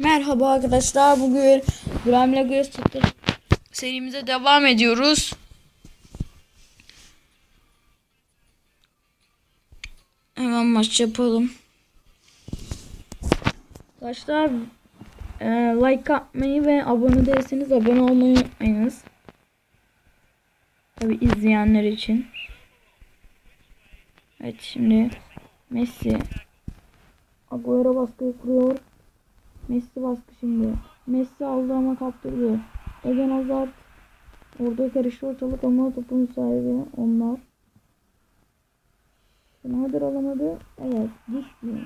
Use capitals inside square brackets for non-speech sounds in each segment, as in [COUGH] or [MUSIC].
Merhaba arkadaşlar. Bugün Gramla Tatlı serimize devam ediyoruz. Hemen maç yapalım. Arkadaşlar e, like atmayı ve abone değilseniz abone olmayı unutmayınız. Tabi izleyenler için. Evet şimdi Messi Agüero baskıyı kuruyor. Messi baskı şimdi. Messi aldı ama kaptırdı. Eden Hazard orada karıştı ortalık ama topun sahibi onlar. Schneider alamadı. Evet düştü.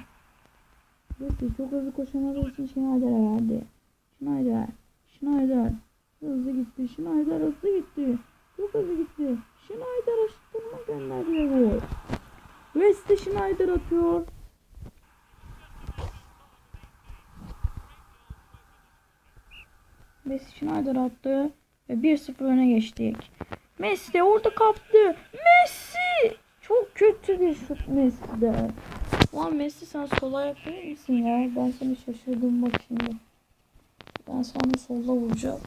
Düştü. Çok hızlı koşamadığı için Schneider'e verdi. Schneider. Schneider. Hızlı gitti. Schneider hızlı gitti. Çok hızlı gitti. Schneider aşıttırma gönderdi ve gol. Wesley Schneider atıyor. Messi Schneider attı ve 1-0 öne geçtik. Messi orada kaptı. Messi! Çok kötü bir şut Messi'de. Ulan Messi sen sola değil misin ya? Ben seni şaşırdım bak şimdi. Ben sana solla vuracağım.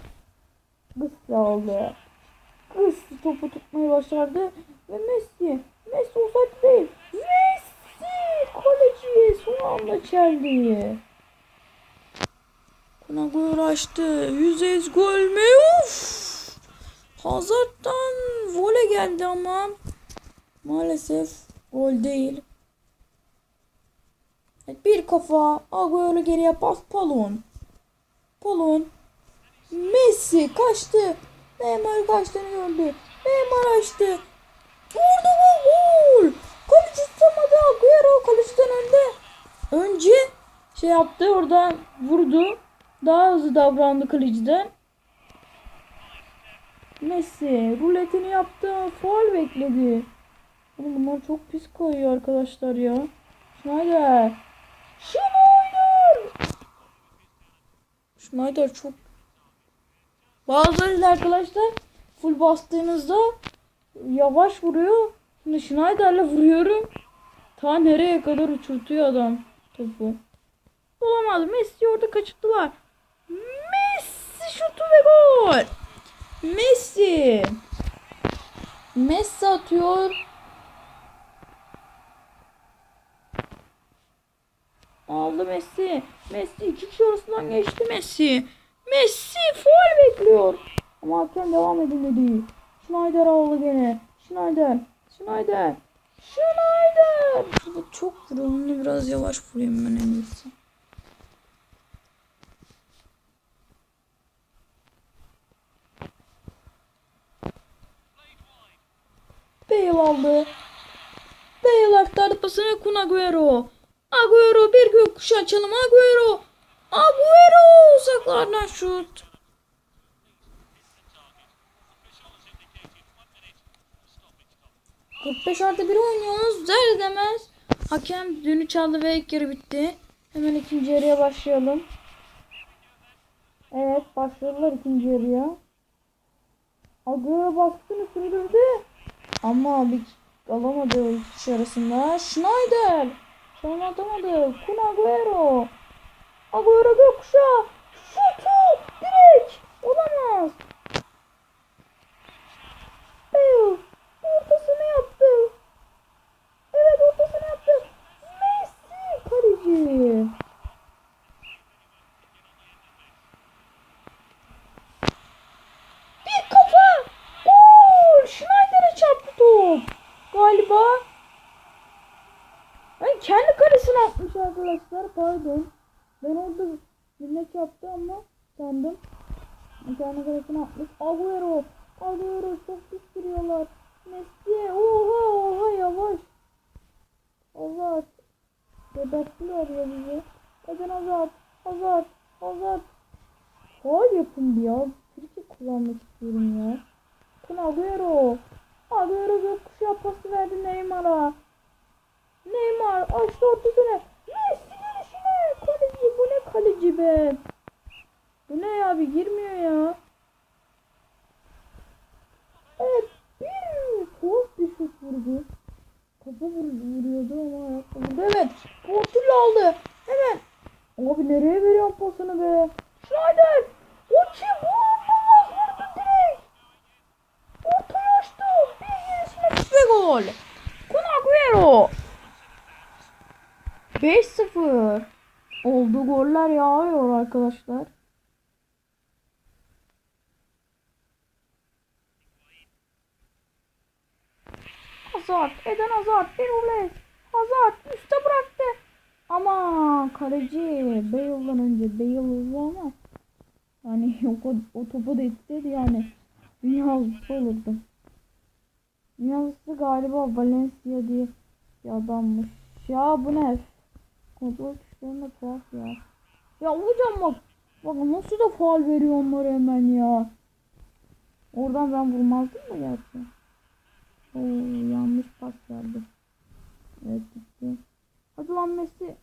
Messi aldı. Messi topu tutmayı başardı. Ve Messi. Messi offside değil. Messi! Kaleci son anda çeldi. Kunagüero açtı. Yüzeyz gol mü? Uf! Hazard'dan vole geldi ama maalesef gol değil. Evet, bir kafa. Agüero geriye pas. Palon. Palon. Messi kaçtı. Neymar kaçtığını gördü. Neymar açtı. Vurdu bu gol. Kaleci tutamadı. Agüero kaleciden önde. Önce şey yaptı oradan vurdu. Daha hızlı davrandı kaleciden. Messi ruletini yaptı. Faul bekledi. Oğlum bunlar çok pis koyuyor arkadaşlar ya. Schneider. Schneider. Schneider çok Bazıları arkadaşlar full bastığınızda yavaş vuruyor. Şimdi Schneider'le vuruyorum. Ta nereye kadar uçurtuyor adam topu. Olamadı. Messi orada kaçırdılar. Messi şutu ve gol. Messi. Messi atıyor. Aldı Messi. Messi iki kişi arasından geçti Messi. Messi faul bekliyor. Ama hakem devam edin dedi. Schneider aldı gene. Schneider. Schneider. Schneider. Bu çok vuruyor. Onu biraz yavaş vurayım ben en iyisi. Bale aldı. Bale aktardı pasını Kun Agüero. Agüero bir gökkuşu açalım Agüero. Agüero uzaklardan şut. ...45 artı 1 oynuyoruz. Der demez. Hakem düğünü çaldı ve ilk yarı bitti. Hemen ikinci yarıya başlayalım. Evet başladılar ikinci yarıya. Agüero baskını sürdürdü. Ama bir alamadı iki arasında. Schneider. Sonra atamadı. Kun Agüero. Agüero gökkuşağı. Şutu. Direkt. Olamaz. Bale. Ortasını yaptı. Evet ortasını yaptı. Messi. Kaleci. Bir kafa. Gol. Schneider'e çarptı top. Galiba. Ben kendi kalesine atmış arkadaşlar. Pardon. Ben orada millet yaptı ama sandım. Kendi kalesine atmış. Agüero. Agüero çok pis. Messi. Oha oha yavaş. Hazard. Geberttiler ya bizi. Eden Hazard. Hazard. Hazard. Faal yapın bir ya. Friki kullanmak istiyorum ya. Kun Agüero. Agüero gökkuşağı pası verdi Neymar'a. Neymar açtı ortasını. Messi gelişine. Kaleci bu ne kaleci be. Bu ne ya bir girmiyor ya. Evet. Bir tuhaf bir şut vurdu. Kafa vurdu, vuruyordu ama ayakta vurdu. Evet. Portil aldı. Hemen. Abi nereye veriyorsun pasını be? Sıfır. Oldu goller yağıyor arkadaşlar. Hazard, Eden Hazard, bir ule. Hazard üste bıraktı. Ama kaleci Bale'dan önce Bale hızlı ama yani [LAUGHS] o, o topu da istedi yani. Dünya hızlısı olurdu. Dünya galiba Valencia diye bir adammış. Ya bu ne? Kontrol tuşlarında tuhaf ya. Ya hocam bak. Bak nasıl da faal veriyor onlara hemen ya. Oradan ben vurmazdım da gerçi. Oo, yanlış pas verdi. Evet gitti. Hadi lan Messi.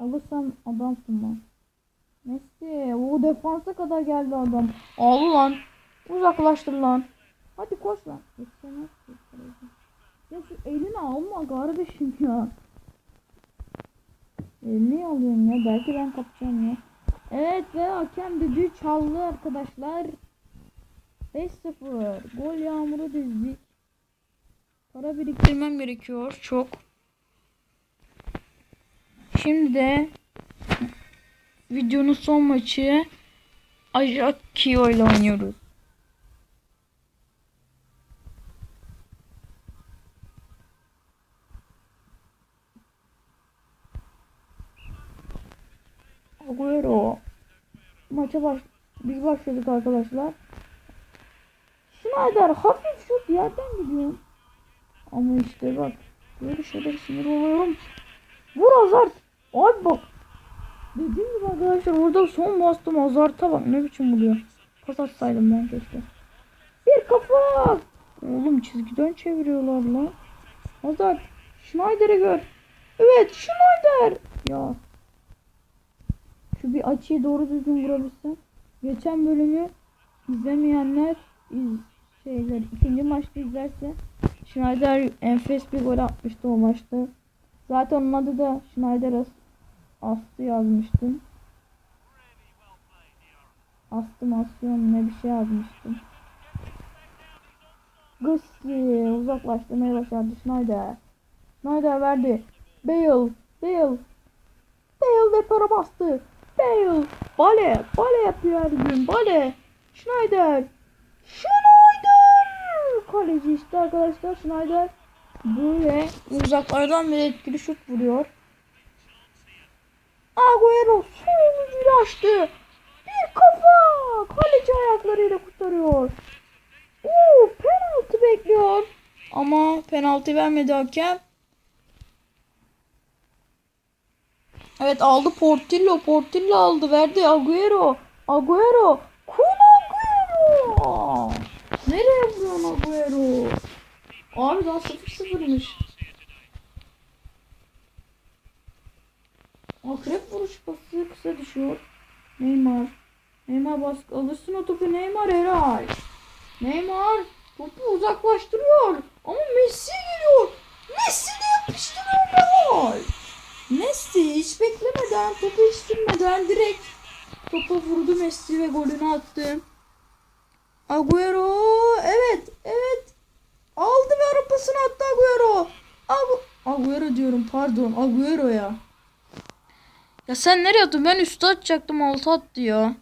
Alırsan adamsın lan. Messi. O defansa kadar geldi adam. Al lan. Uzaklaştır lan. Hadi koş lan. Ya şu elini alma kardeşim ya. Elini alıyorsun ya. Belki ben kapacağım ya. Evet ve hakem düdüğü çaldı arkadaşlar. 5-0. Gol yağmuru dizdik. Para biriktirmem gerekiyor. Çok. Şimdi de videonun son maçı Ajaccio ile oynuyoruz. Agüero maça baş biz başladık arkadaşlar. Schneider hafif şut yerden gidiyor. Ama işte bak böyle şeyler sinir oluyorum. Vur Hazard. Abi bak. Dediğim gibi arkadaşlar orada son bastım Hazard'a bak ne biçim vuruyor. Pas atsaydım ben keşke. Bir kafa. Oğlum çizgiden çeviriyorlar lan. Hazard. Schneider'i gör. Evet Schneider. Ya. Şu bir açıyı doğru düzgün vurabilsem. Geçen bölümü izlemeyenler iz, şeyler ikinci maçta izlerse Schneider enfes bir gol atmıştı o maçta. Zaten onun adı da Schneider As Aslı yazmıştım. Astım asyon ne bir şey yazmıştım. Gussi uzaklaştırmaya başardı Schneider. Schneider verdi. Bale, Bale. Bale de para bastı. Bale, Bale, Bale yapıyor her gün. Bale, Schneider. Schneider! Kaleci işte arkadaşlar Schneider böyle uzaklardan bile etkili şut vuruyor. Agüero sol gücüyle açtı. Bir kafa. Kaleci ayaklarıyla kurtarıyor. Oo, penaltı bekliyor. Ama penaltı vermedi hakem. Evet aldı Portillo. Portillo aldı. Verdi Agüero. Agüero. Kun Agüero. Nereye vuruyorsun Agüero? Abi daha 0-0'mış. Akrep vuruş pası kısa düşüyor. Neymar. Neymar baskı alırsın o topu Neymar herhal. Neymar topu uzaklaştırıyor. Ama Messi geliyor. Messi de yapıştırıyor herhal. Messi hiç beklemeden topu hiç sürmeden direkt topa vurdu Messi ve golünü attı. Agüero evet evet aldı ve arabasını attı Agüero. Agu Agüero diyorum pardon Agüero ya. Ya sen nereye attın? Ben üstü atacaktım altı attı ya.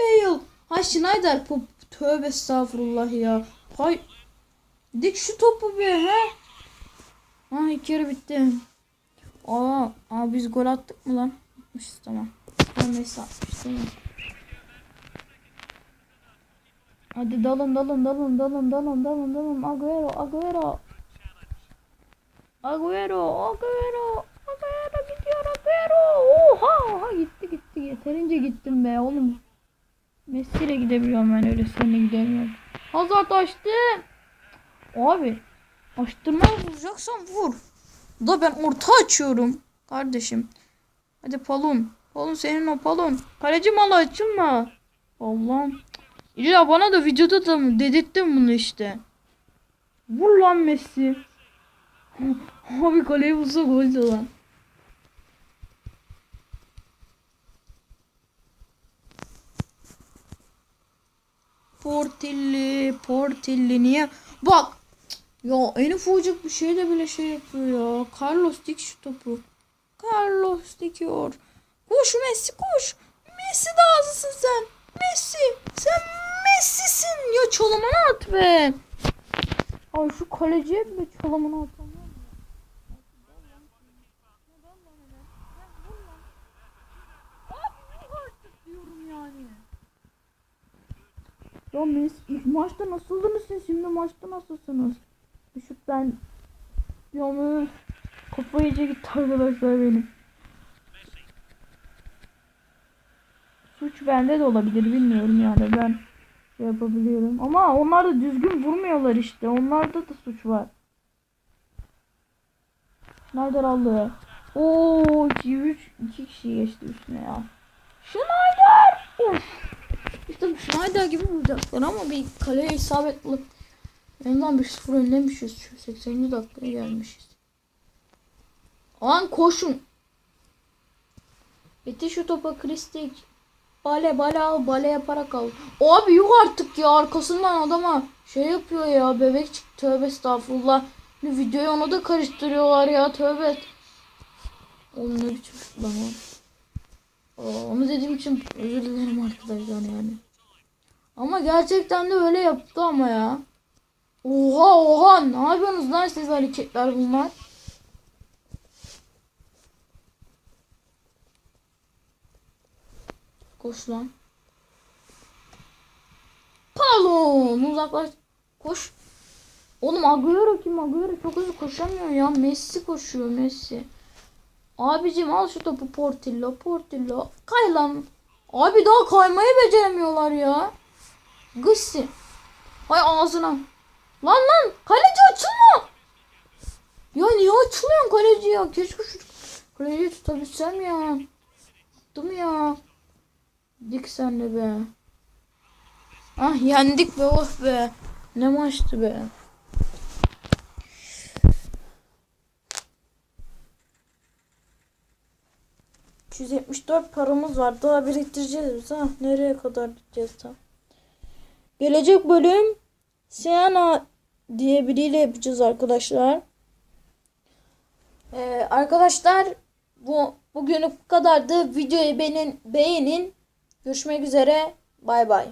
Bale. Hay Schneider pop. Tövbe estağfurullah ya. Hay. Dik şu topu be he. Ha iki yarı bitti. Aa, aa biz gol attık mı lan? Atmışız tamam. Ben neyse atmış. Hadi dalın dalın dalın dalın dalın dalın dalın. Agüero Agüero. Agüero Agüero. Agüero gidiyor Agüero. Oha oha gitti gitti. Yeterince gittim be oğlum. Messi ile gidebiliyorum ben öyle seninle gidemiyorum. Hazard açtı. Abi açtırmaya vuracaksan vur. Da ben orta açıyorum. Kardeşim. Hadi Palun. Palun senin o Palun. Kaleci malı açılma. Allah'ım. İlla bana da videoda da dedirttin bunu işte. Vur lan Messi. [LAUGHS] Abi kaleyi vursa gol lan. Portilli, Portilli niye? Bak. Ya en ufacık bir şeyde bile şey yapıyor ya. Carlos dik şu topu. Carlos dikiyor. Koş Messi koş. Messi daha hızlısın sen. Messi. Sen Messi'sin. Ya çalımını at be. Ay şu kaleciye bile çalımını atamıyor. Ya Messi ilk maçta nasıldınız siz? Şimdi maçta nasılsınız? Düşük ben Yalnız kafa iyice gitti arkadaşlar benim. Suç bende de olabilir bilmiyorum yani ben şey yapabiliyorum. Ama onlar da düzgün vurmuyorlar işte. Onlarda da suç var. Nereden aldı? Oo 2 3 2 kişi geçti üstüne ya. Schneider! Of. İşte Schneider gibi vuracaklar ama bir kaleye isabet bulup Yandan 1-0 önlemişiz. Şu 80. dakikaya gelmişiz. Lan koşun. Bitti şu topa Kristik. Bale bale al bale yaparak al. Abi yok artık ya arkasından adama şey yapıyor ya bebek çıktı tövbe estağfurullah. Bir videoyu ona da karıştırıyorlar ya tövbe. Oğlum ne biçim lan Onu dediğim için özür dilerim arkadaşlar yani. Ama gerçekten de öyle yaptı ama ya. Oha oha ne yapıyorsunuz lan siz hareketler bunlar? Koş lan. Palon uzaklaş. Koş. Oğlum Agüero kim? Agüero çok hızlı koşamıyor ya. Messi koşuyor Messi. Abicim al şu topu Portillo. Portillo. Kay lan. Abi daha kaymayı beceremiyorlar ya. Gıssi. Hay ağzına. Lan lan kaleci açılma. Ya niye açılıyorsun kaleci ya? Keşke şu kaleciyi tutabilsem ya. Tuttum ya. Dik sen de be. Ah yendik be oh be. Ne maçtı be. ...174 paramız var. Daha biriktireceğiz biz ha. Nereye kadar gideceğiz tam. Gelecek bölüm... Sienna diye biriyle yapacağız arkadaşlar. Ee, arkadaşlar bu bugünlük bu kadardı. Videoyu beğenin, beğenin. Görüşmek üzere. Bay bay.